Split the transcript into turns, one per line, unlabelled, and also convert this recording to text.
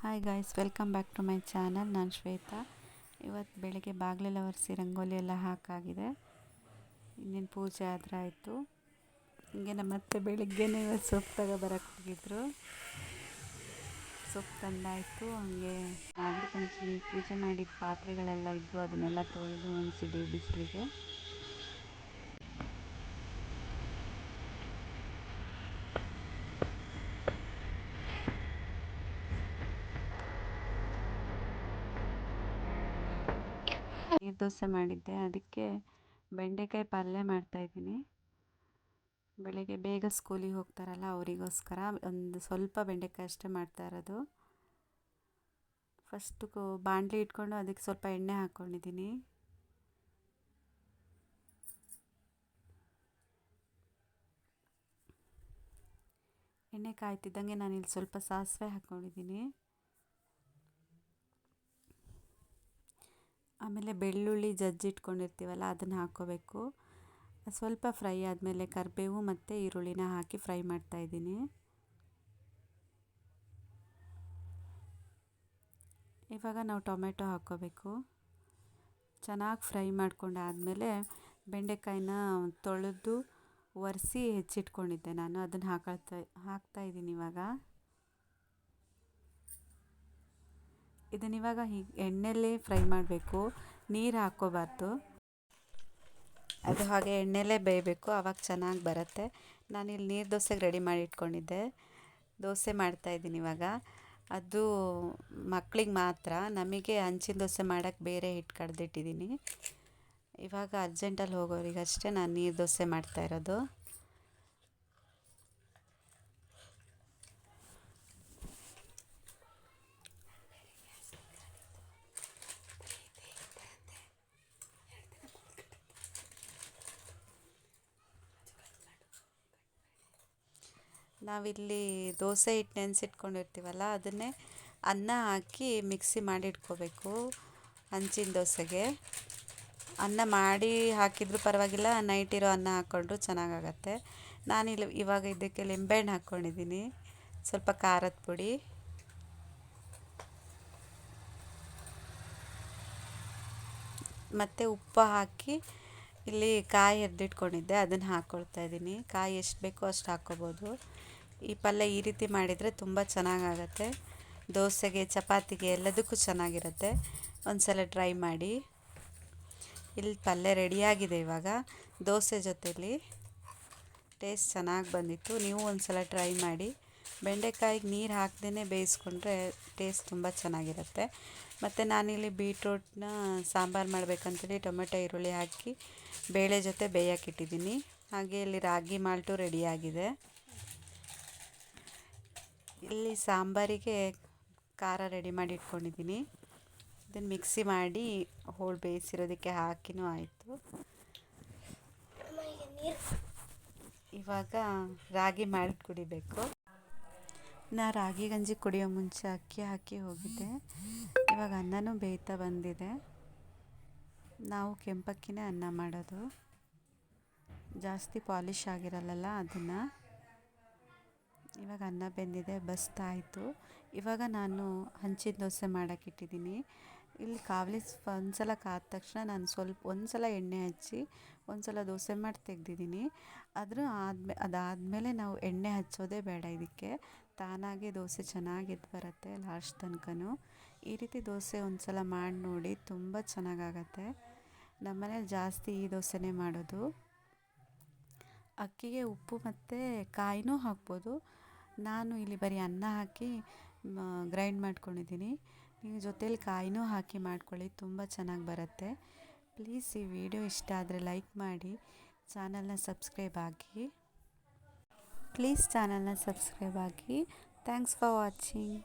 Hi guys welcome back to my channel ನಾನು ಶ್ವೇತಾ ಇವತ್ತು ಬೆಳಗ್ಗೆ ಬಾಗಿಲೆಲ್ಲ ಒರೆಸಿ ರಂಗೋಲಿ ಎಲ್ಲ ಹಾಕಾಗಿದೆ ಇನ್ನೇನು ಪೂಜೆ ಆದ್ರೆ ಆಯಿತು ಹಿಂಗೆ ನಮ್ಮ ಅತ್ತೆ ಬೆಳಿಗ್ಗೆನೇ ಇವತ್ತು ಸೊಪ್ಪು ತಗೊಬರಕ್ಕೆ ಹೋಗಿದ್ರು ಸೊಪ್ಪು ತಂದಾಯಿತು ಹಂಗೆ ಪೂಜೆ ಮಾಡಿದ ಪಾತ್ರೆಗಳೆಲ್ಲ ಇದ್ದು ಅದನ್ನೆಲ್ಲ ತೊಳೆದು ಒಣಸಿದ್ವಿ ಬಿಸಿಲಿಗೆ ನೀರು ದೋಸೆ ಮಾಡಿದ್ದೆ. ಅದಕ್ಕೆ ಬೆಂಡೆಕಾಯಿ ಪಲ್ಯ ಮಾಡ್ತಾಯಿದ್ದೀನಿ ಬೆಳಗ್ಗೆ ಬೇಗ ಸ್ಕೂಲಿಗೆ ಹೋಗ್ತಾರಲ್ಲ, ಅವರಿಗೋಸ್ಕರ ಒಂದು ಸ್ವಲ್ಪ ಬೆಂಡೆಕಾಯಿ ಅಷ್ಟೇ ಮಾಡ್ತಾ ಇರೋದು. ಫಸ್ಟು ಬಾಣಲಿ ಇಟ್ಕೊಂಡು ಅದಕ್ಕೆ ಸ್ವಲ್ಪ ಎಣ್ಣೆ ಹಾಕ್ಕೊಂಡಿದ್ದೀನಿ ಎಣ್ಣೆ ಕಾಯ್ತಿದ್ದಂಗೆ ನಾನಿಲ್ಲಿ ಸ್ವಲ್ಪ ಸಾಸಿವೆ ಹಾಕ್ಕೊಂಡಿದ್ದೀನಿ ಆಮೇಲೆ ಬೆಳ್ಳುಳ್ಳಿ ಜಜ್ಜಿಟ್ಕೊಂಡಿರ್ತೀವಲ್ಲ, ಅದನ್ನು ಹಾಕ್ಕೋಬೇಕು. ಸ್ವಲ್ಪ ಫ್ರೈ ಆದಮೇಲೆ ಕರಿಬೇವು ಮತ್ತು ಈರುಳ್ಳಿನ ಹಾಕಿ ಫ್ರೈ ಮಾಡ್ತಾಯಿದ್ದೀನಿ ಇವಾಗ ನಾವು ಟೊಮೆಟೊ ಹಾಕ್ಕೋಬೇಕು. ಚೆನ್ನಾಗಿ ಫ್ರೈ ಮಾಡ್ಕೊಂಡಾದಮೇಲೆ ಬೆಂಡೆಕಾಯಿನ ತೊಳೆದು ಒರೆಸಿ ಹೆಚ್ಚಿಟ್ಕೊಂಡಿದ್ದೆ ನಾನು. ಅದನ್ನು ಹಾಕಳ್ತಾ ಹಾಕ್ತಾಯಿದ್ದೀನಿ ಇವಾಗ. ಇದನ್ನ ಇವಾಗ ಹೀಗೆ ಎಣ್ಣೆಲ್ಲೇ ಫ್ರೈ ಮಾಡಬೇಕು. ನೀರು ಹಾಕ್ಕೋಬಾರ್ದು. ಅದು ಹಾಗೆ ಎಣ್ಣೆಲೇ ಬೇಯಬೇಕು ಆವಾಗ ಚೆನ್ನಾಗಿ ಬರುತ್ತೆ. ನಾನಿಲ್ಲಿ ನೀರು ದೋಸೆಗೆ ರೆಡಿ ಮಾಡಿ ಇಟ್ಕೊಂಡಿದ್ದೆ. ದೋಸೆ ಮಾಡ್ತಾಯಿದ್ದೀನಿ ಇವಾಗ. ಅದು ಮಕ್ಳಿಗೆ ಮಾತ್ರ, ನಮಗೆ ಹಂಚಿನ ದೋಸೆ ಮಾಡೋಕ್ಕೆ ಬೇರೆ ಹಿಟ್ಟು ಕಡ್ದಿಟ್ಟಿದ್ದೀನಿ ಇವಾಗ ಅರ್ಜೆಂಟಲ್ಲಿ ಹೋಗೋರಿಗಷ್ಟೇ ನಾನು ನೀರು ದೋಸೆ ಮಾಡ್ತಾಯಿರೋದು ನಾವಿಲ್ಲಿ ದೋಸೆ ಹಿಟ್ಟು ನೆನೆಸಿಟ್ಕೊಂಡಿರ್ತೀವಲ್ಲ ಅದನ್ನೇ ಅನ್ನ ಹಾಕಿ ಮಿಕ್ಸಿ ಮಾಡಿ ಇಟ್ಕೋಬೇಕು ಹಂಚಿನ ದೋಸೆಗೆ. ಅನ್ನ ಮಾಡಿ ಹಾಕಿದರೂ ಪರವಾಗಿಲ್ಲ, ನೈಟ್ ಇರೋ ಅನ್ನ ಹಾಕ್ಕೊಂಡ್ರು ಚೆನ್ನಾಗಾಗತ್ತೆ. ನಾನಿಲ್ಲಿ ಇವಾಗ ಇದಕ್ಕೆ ಲಿಂಬೆಹಣ್ಣು ಹಾಕ್ಕೊಂಡಿದ್ದೀನಿ ಸ್ವಲ್ಪ ಖಾರದ ಪುಡಿ. ಮತ್ತು ಉಪ್ಪು ಹಾಕಿ ಇಲ್ಲಿ ಕಾಯಿ ಎರ್ದಿಟ್ಕೊಂಡಿದ್ದೆ, ಅದನ್ನು ಹಾಕ್ಕೊಳ್ತಾ ಇದ್ದೀನಿ ಕಾಯಿ ಎಷ್ಟು ಬೇಕೋ ಅಷ್ಟು ಹಾಕ್ಕೋಬೋದು. ಈ ಪಲ್ಯ ಈ ರೀತಿ ಮಾಡಿದರೆ ತುಂಬ ಚೆನ್ನಾಗಾಗತ್ತೆ. ದೋಸೆಗೆ, ಚಪಾತಿಗೆ ಎಲ್ಲದಕ್ಕೂ ಚೆನ್ನಾಗಿರುತ್ತೆ. ಒಂದು ಸಲ ಟ್ರೈ ಮಾಡಿ. ಇಲ್ಲಿ ಪಲ್ಯ ರೆಡಿಯಾಗಿದೆ ಇವಾಗ. ದೋಸೆ ಜೊತೆಲಿ ಟೇಸ್ಟ್ ಚೆನ್ನಾಗಿ ಬಂದಿತ್ತು. ನೀವು ಒಂದು ಸಲ ಟ್ರೈ ಮಾಡಿ. ಬೆಂಡೆಕಾಯಿಗೆ ನೀರು ಹಾಕ್ದೇ ಬೇಯಿಸ್ಕೊಂಡ್ರೆ ಟೇಸ್ಟ್ ತುಂಬ ಚೆನ್ನಾಗಿರುತ್ತೆ. ಮತ್ತು ನಾನಿಲ್ಲಿ ಬೀಟ್ರೂಟ್ನ ಸಾಂಬಾರು ಮಾಡಬೇಕಂತೇಳಿ ಟೊಮೆಟೊ, ಈರುಳ್ಳಿ ಹಾಕಿ ಬೇಳೆ ಜೊತೆ ಬೇಯಕ್ಕಿಟ್ಟಿದ್ದೀನಿ ಹಾಗೆ ಇಲ್ಲಿ ರಾಗಿ ಮಾಲ್ಟು ರೆಡಿಯಾಗಿದೆ. ಇಲ್ಲಿ ಸಾಂಬಾರಿಗೆ ಖಾರ ರೆಡಿ ಮಾಡಿ ಇಟ್ಕೊಂಡಿದ್ದೀನಿ. ಇದನ್ನು ಮಿಕ್ಸಿ ಮಾಡಿ ಹೋಳು ಬೇಯಿಸಿರೋದಕ್ಕೆ ಹಾಕಿನೂ ಆಯಿತು. ಇವಾಗ ರಾಗಿ ಮಾಡಿ ಕುಡಿಬೇಕು. ನಾ ರಾಗಿ ಗಂಜಿ ಕುಡಿಯೋ ಮುಂಚೆ ಅಕ್ಕಿ ಹಾಕಿ ಹೋಗಿದ್ದೆ ಇವಾಗ ಅನ್ನನೂ ಬೇಯ್ತಾ ಬಂದಿದೆ. ನಾವು ಕೆಂಪಕ್ಕಿನೇ ಅನ್ನ ಮಾಡೋದು. ಜಾಸ್ತಿ ಪಾಲಿಶ್ ಆಗಿರಲ್ಲ ಅದನ್ನು. ಇವಾಗ ಅನ್ನ ಬೆಂದಿದೆ, ಬಸ್ತಾಯಿತು. ಇವಾಗ ನಾನು ಹಂಚಿದ ದೋಸೆ ಮಾಡೋಕ್ಕಿಟ್ಟಿದ್ದೀನಿ ಇಲ್ಲಿ ಕಾವಲಿ ಒಂದು ಸಲ ಕಾದ ತಕ್ಷಣ ನಾನು ಸ್ವಲ್ಪ ಒಂದು ಸಲ ಎಣ್ಣೆ ಹಚ್ಚಿ ಒಂದು ಸಲ ದೋಸೆ ಮಾಡಿ ತೆಗ್ದಿದ್ದೀನಿ. ಆದರೂ ಆದ್ಮೇ, ಅದಾದಮೇಲೆ ನಾವು ಎಣ್ಣೆ ಹಚ್ಚೋದೇ ಬೇಡ ಇದಕ್ಕೆ. ತಾನಾಗೆ ದೋಸೆ ಚೆನ್ನಾಗಿ ಎದ್ದು ಬರುತ್ತೆ ಲಾಸ್ಟ್ ತನಕನೂ. ಈ ರೀತಿ ದೋಸೆ ಒಂದು ಸಲ ಮಾಡಿ ನೋಡಿ ತುಂಬ ಚೆನ್ನಾಗಾಗತ್ತೆ. ನಮ್ಮನೇಲಿ ಜಾಸ್ತಿ ಈ ದೋಸೆನೇ ಮಾಡೋದು. ಅಕ್ಕಿಗೆ ಉಪ್ಪು ಮತ್ತು ಕಾಯಿನೂ ಹಾಕ್ಬೋದು. ನಾನು ಇಲ್ಲಿ ಬರೀ ಅನ್ನ ಹಾಕಿ ಗ್ರೈಂಡ್ ಮಾಡ್ಕೊಂಡಿದ್ದೀನಿ. ನೀವು ಜೊತೇಲಿ ಕಾಯಿನೂ ಹಾಕಿ ಮಾಡ್ಕೊಳ್ಳಿ, ತುಂಬ ಚೆನ್ನಾಗಿ ಬರುತ್ತೆ. ಪ್ಲೀಸ್ ಈ ವಿಡಿಯೋ ಇಷ್ಟ ಆದರೆ ಲೈಕ್ ಮಾಡಿ, ಚಾನಲ್ನ ಸಬ್ಸ್ಕ್ರೈಬ್ ಆಗಿ. ಪ್ಲೀಸ್ ಚಾನಲ್ನ ಸಬ್ಸ್ಕ್ರೈಬ್ ಆಗಿ. Thanks for watching